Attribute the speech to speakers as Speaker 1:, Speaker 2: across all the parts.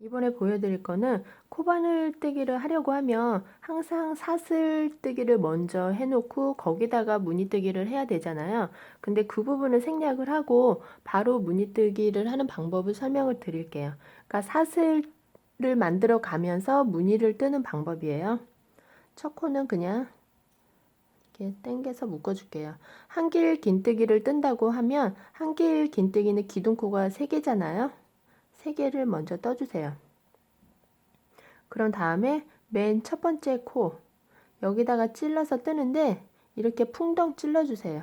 Speaker 1: 이번에 보여드릴 거는 코바늘 뜨기를 하려고 하면 항상 사슬 뜨기를 먼저 해놓고 거기다가 무늬 뜨기를 해야 되잖아요. 근데 그 부분을 생략을 하고 바로 무늬 뜨기를 하는 방법을 설명을 드릴게요. 그러니까 사슬을 만들어 가면서 무늬를 뜨는 방법이에요. 첫 코는 그냥 이렇게 당겨서 묶어줄게요. 한길 긴뜨기를 뜬다고 하면 한길 긴뜨기는 기둥코가 3개잖아요. 3개를 먼저 떠주세요. 그런 다음에 맨 첫 번째 코 여기다가 찔러서 뜨는데 이렇게 풍덩 찔러주세요.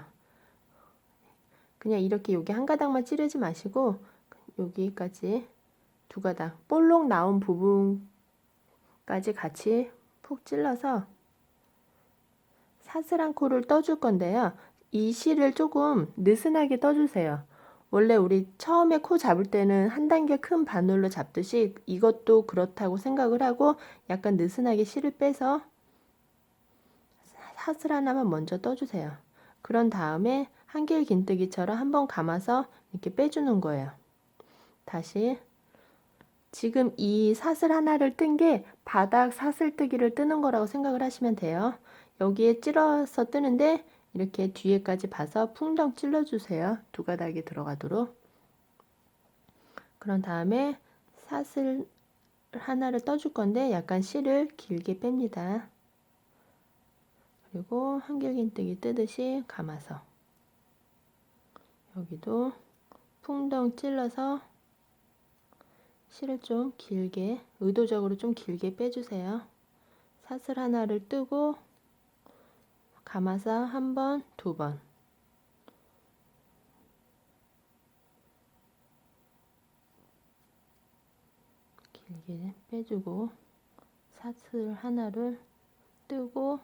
Speaker 1: 그냥 이렇게 여기 한 가닥만 찌르지 마시고 여기까지 두 가닥 볼록 나온 부분까지 같이 푹 찔러서 사슬한 코를 떠줄 건데요. 이 실을 조금 느슨하게 떠주세요. 원래 우리 처음에 코 잡을 때는 한 단계 큰 바늘로 잡듯이 이것도 그렇다고 생각을 하고 약간 느슨하게 실을 빼서 사슬 하나만 먼저 떠주세요. 그런 다음에 한길 긴뜨기처럼 한번 감아서 이렇게 빼주는 거예요. 다시 지금 이 사슬 하나를 뜬 게 바닥 사슬 뜨기를 뜨는 거라고 생각을 하시면 돼요. 여기에 찔러서 뜨는데 이렇게 뒤에까지 봐서 풍덩 찔러주세요. 두 가닥이 들어가도록. 그런 다음에 사슬 하나를 떠줄 건데 약간 실을 길게 뺍니다. 그리고 한길긴뜨기 뜨듯이 감아서 여기도 풍덩 찔러서 실을 좀 길게 의도적으로 좀 길게 빼주세요. 사슬 하나를 뜨고 감아서 한 번, 두 번. 길게 빼주고 사슬 하나를 뜨고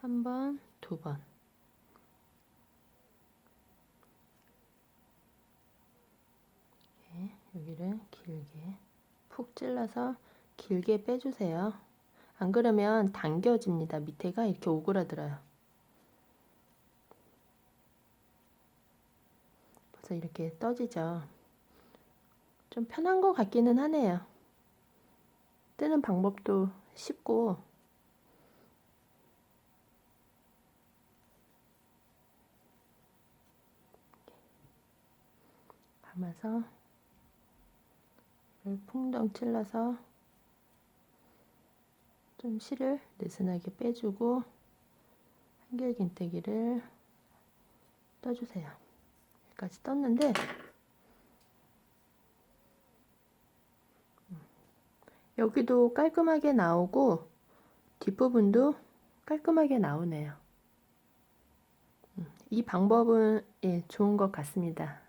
Speaker 1: 한 번, 두 번. 여기를 길게 푹 찔러서 길게 빼주세요. 안 그러면 당겨집니다. 밑에가 이렇게 오그라들어요. 벌써 이렇게 떠지죠. 좀 편한 것 같기는 하네요. 뜨는 방법도 쉽고 감아서 풍덩 찔러서 좀 실을 느슨하게 빼주고 한결긴뜨기를 떠주세요. 여기까지 떴는데 여기도 깔끔하게 나오고 뒷부분도 깔끔하게 나오네요. 이 방법은 예, 좋은 것 같습니다.